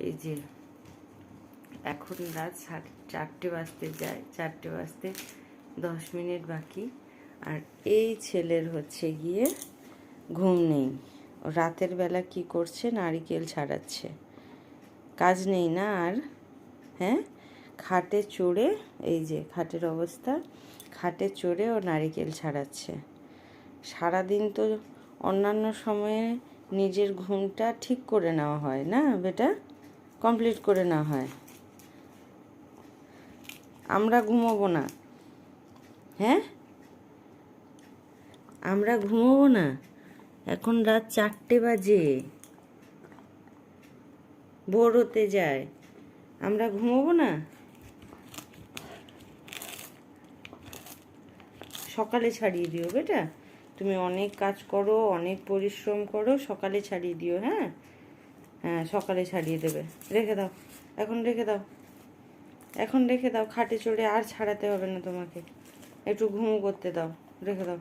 এই যে, এখন রাত সাড়ে চারটে বাজতে যায়, চারটে বাজতে দশ মিনিট বাকি। আর এই ছেলের হচ্ছে গিয়ে ঘুম নেই। রাতের বেলা কি করছে? নারিকেল ছাড়াচ্ছে। কাজ নেই না আর হ্যাঁ? খাটে চড়ে, এই যে খাটের অবস্থা, খাটে চড়ে ও নারিকেল ছাড়াচ্ছে। সারাদিন তো অন্যান্য সময়ে নিজের ঘুমটা ঠিক করে নেওয়া হয় না বেটা? কমপ্লিট করে নেওয়া হয়। আমরা ঘুমোবো না। হ্যাঁ? আমরা ঘুমোবো না। এখন রাত চারটে বাজে। ভোর হতে যায়। আমরা ঘুমোবো না? সকালে ছাড়িয়ে দিও বেটা। তুমি অনেক কাজ করো, অনেক পরিশ্রম করো, সকালে ছাড়িয়ে দিও হ্যাঁ? হ্যাঁ সকালে ছাড়িয়ে দেবে। রেখে দাও। এখন রেখে দাও। এখন রেখে দাও। খাটে চড়ে আর ছাড়াতে হবে না তোমাকে। একটু ঘুমো করতে দাও। রেখে দাও।